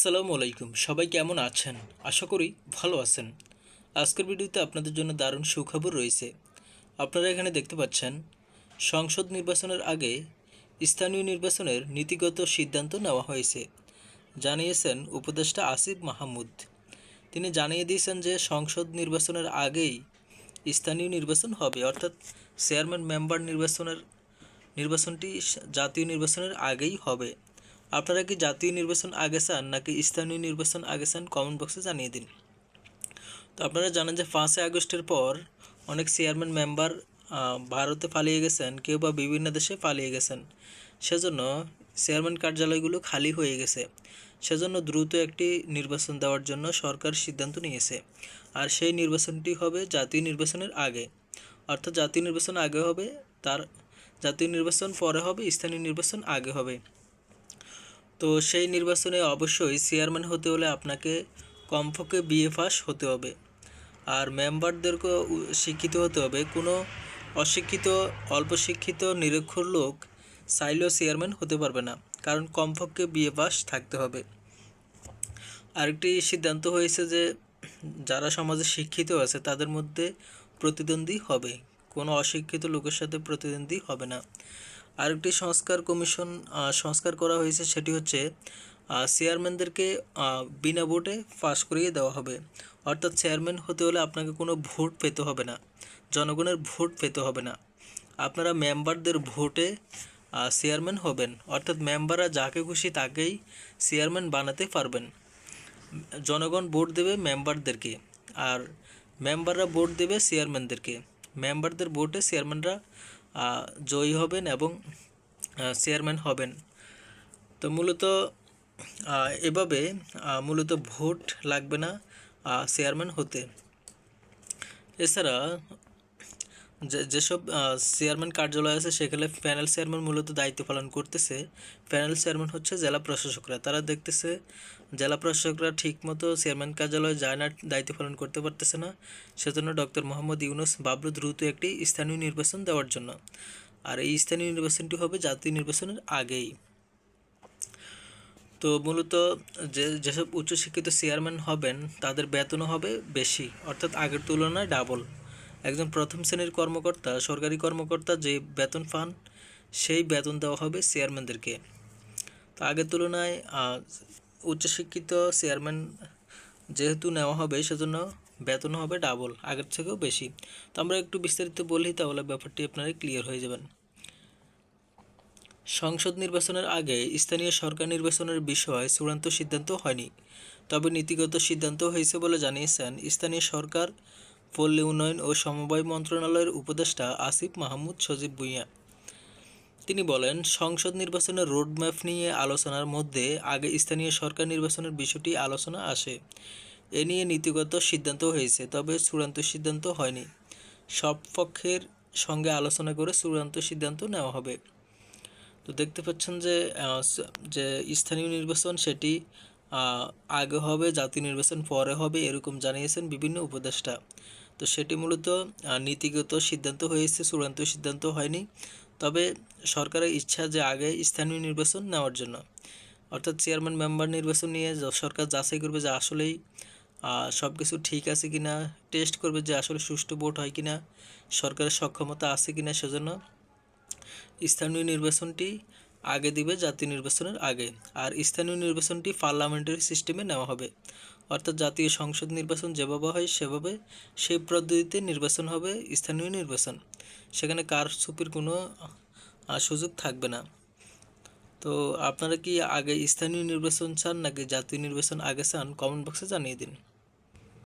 আসসালামু আলাইকুম। সবাই কেমন আছেন? আশা করি ভালো আছেন। আজকের ভিডিওতে আপনাদের জন্য দারুণ সুখবর রয়েছে। আপনারা এখানে দেখতে পাচ্ছেন, সংসদ নির্বাচনের আগে স্থানীয় নির্বাচনের নীতিগত সিদ্ধান্ত নেওয়া হয়েছে। জানিয়েছেন উপদেষ্টা আসিফ মাহমুদ। তিনি জানিয়ে দিয়েছেন যে সংসদ নির্বাচনের আগেই স্থানীয় নির্বাচন হবে। অর্থাৎ চেয়ারম্যান, মেম্বার নির্বাচনের, নির্বাচনটি জাতীয় নির্বাচনের আগেই হবে। আপনারা কি জাতীয় নির্বাচন আগে চান নাকি স্থানীয় নির্বাচন আগে চান? কমেন্ট বক্সে জানিয়ে দিন। তো আপনারা জানেন যে পাঁচই আগস্টের পর অনেক চেয়ারম্যান মেম্বার ভারতে পালিয়ে গেছেন, কেউ বা বিভিন্ন দেশে পালিয়ে গেছেন। সেজন্য চেয়ারম্যান কার্যালয়গুলো খালি হয়ে গেছে। সেজন্য দ্রুত একটি নির্বাচন দেওয়ার জন্য সরকার সিদ্ধান্ত নিয়েছে। আর সেই নির্বাচনটি হবে জাতীয় নির্বাচনের আগে। অর্থাৎ জাতীয় নির্বাচন আগে হবে, তার জাতীয় নির্বাচন পরে হবে, স্থানীয় নির্বাচন আগে হবে। তো সেই নির্বাচনে অবশ্যই চেয়ারম্যান হতে হলে আপনাকে কমপক্ষে বিএ পাস হতে হবে। আর মেম্বারদেরকেও শিক্ষিত হতে হবে। কোনো অশিক্ষিত অল্প শিক্ষিত নিরক্ষর লোক চাইলেও চেয়ারম্যান হতে পারবে না, কারণ কমপক্ষে বিএ পাস থাকতে হবে। আরেকটি সিদ্ধান্ত হয়েছে যে যারা সমাজে শিক্ষিত আছে, তাদের মধ্যে প্রতিদ্বন্দ্বী হবে। কোনো অশিক্ষিত লোকের সাথে প্রতিদ্বন্দ্বী হবে না। আরেকটি সংস্কার কমিশন সংস্কার করা হয়েছে সেটি হচ্ছে চেয়ারম্যানদেরকে বিনা ভোটে পাশ করিয়ে দেওয়া হবে। অর্থাৎ চেয়ারম্যান হতে হলে আপনাকে কোনো ভোট পেতে হবে না। জনগণের ভোট পেতে হবে না। আপনারা মেম্বারদের ভোটে চেয়ারম্যান হবেন। অর্থাৎ মেম্বাররা যাকে খুশি তাকেই চেয়ারম্যান বানাতে পারবেন। জনগণ ভোট দেবে মেম্বারদেরকে আর মেম্বাররা ভোট দেবে চেয়ারম্যানদেরকে। মেম্বারদের ভোটে চেয়ারম্যানরা জয়ী হবেন এবং চেয়ারম্যান হবেন। তো মূলত এভাবে মূলত ভোট লাগবে না চেয়ারম্যান হতে। এছাড়া যেসব চেয়ারম্যান কার্যালয় আছে, সেখানে প্যানেল চেয়ারম্যান মূলত দায়িত্ব পালন করতেছে। প্যানেল চেয়ারম্যান হচ্ছে জেলা প্রশাসকরা। তারা দেখতেছে জেলা প্রশাসকরা ঠিকমতো চেয়ারম্যান কার্যালয়ে যায় না, দায়িত্ব পালন করতে পারতেছে না। সেজন্য ডক্টর মোহাম্মদ ইউনুস বাবলু দ্রুত একটি স্থানীয় নির্বাচন দেওয়ার জন্য। আর এই স্থানীয় নির্বাচনটি হবে জাতীয় নির্বাচনের আগেই। তো মূলত যে, যেসব উচ্চশিক্ষিত চেয়ারম্যান হবেন, তাদের বেতনও হবে বেশি, অর্থাৎ আগের তুলনায় ডাবল একজন প্রথম শ্রেণির কর্মকর্তা, সরকারি কর্মকর্তা যে বেতন পান, সেই বেতন দেওয়া হবে চেয়ারম্যানদেরকে। তো আগের তুলনায় উচ্চশিক্ষিত চেয়ারম্যান যেহেতু নেওয়া হবে, সেজন্য বেতন হবে ডাবল আগের থেকেও বেশি। তো আমরা একটু বিস্তারিত বলি, তাহলে ব্যাপারটি আপনারা ক্লিয়ার হয়ে যাবেন। সংসদ নির্বাচনের আগে স্থানীয় সরকার নির্বাচনের বিষয়ে চূড়ান্ত সিদ্ধান্ত হয়নি। তবে নীতিগত সিদ্ধান্ত হয়েছে বলে জানিয়েছেন স্থানীয় সরকার পল্লী উন্নয়ন ও সমবায় মন্ত্রণালয়ের উপদেষ্টা আসিফ মাহমুদ সজীব ভুঁইয়া। তিনি বলেন, সংসদ নির্বাচনের রোডম্যাপ নিয়ে আলোচনার মধ্যে আগে স্থানীয় সরকার নির্বাচনের বিষয়টি আলোচনা আসে। এ নিয়ে নীতিগত সিদ্ধান্ত হয়েছে, তবে চূড়ান্ত সিদ্ধান্ত হয়নি। সব পক্ষের সঙ্গে আলোচনা করে চূড়ান্ত সিদ্ধান্ত নেওয়া হবে। তো দেখতে পাচ্ছেন যে যে স্থানীয় নির্বাচন সেটি আগে হবে, জাতীয় নির্বাচন পরে হবে, এরকম জানিয়েছেন বিভিন্ন উপদেষ্টা। তো সেটি মূলত নীতিগত সিদ্ধান্ত হয়েছে, চূড়ান্ত সিদ্ধান্ত হয়নি। তবে সরকারের ইচ্ছা যে আগে স্থানীয় নির্বাচন নেওয়ার জন্য। অর্থাৎ চেয়ারম্যান, মেম্বার নির্বাচন নিয়ে সরকার যাচাই করবে যে আসলেই সব কিছু ঠিক আছে কিনা, টেস্ট করবে যে আসলে সুষ্ঠু ভোট হয় কিনা, সরকারের সক্ষমতা আছে কিনা সেজন্য স্থানীয় নির্বাচনটি আগে দিবে জাতীয় নির্বাচনের আগে। আর স্থানীয় নির্বাচনটি পার্লামেন্টারি সিস্টেমে নেওয়া হবে। অর্থাৎ জাতীয় সংসদ নির্বাচন যেভাবে হয় সেভাবে সেই পদ্ধতিতে নির্বাচন হবে স্থানীয় নির্বাচন। সেখানে কার সুপির কোনো সুযোগ থাকবে না। তো আপনারা কি আগে স্থানীয় নির্বাচন চান নাকি জাতীয় নির্বাচন আগে চান? কমেন্ট বক্সে জানিয়ে দিন।